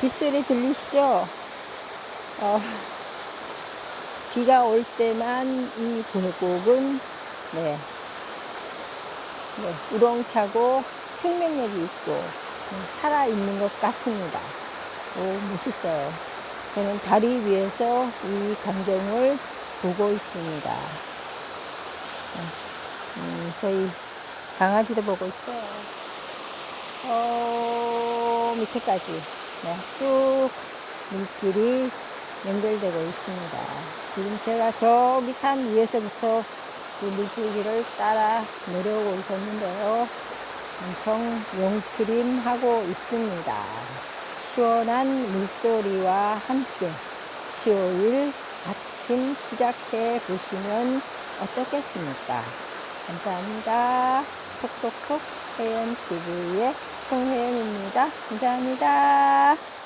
빗소리 들리시죠? 어, 비가 올 때만 이 계곡은 네, 네, 우렁차고 생명력이 있고 음, 살아있는 것 같습니다. 오, 멋있어요. 저는 다리 위에서 이 광경을 보고 있습니다. 음, 저희 강아지도 보고 있어요. 어, 밑에까지 네, 쭉 물길이 연결되고 있습니다. 지금 제가 저기 산 위에서부터 그 물줄기를 따라 내려오고 있었는데요. 엄청 용트림하고 있습니다. 시원한 물소리와 함께 수요일 아침 시작해 보시면 어떻겠습니까? 감사합니다. 톡톡톡 혜연TV의 송혜 연입니다. 감사합니다.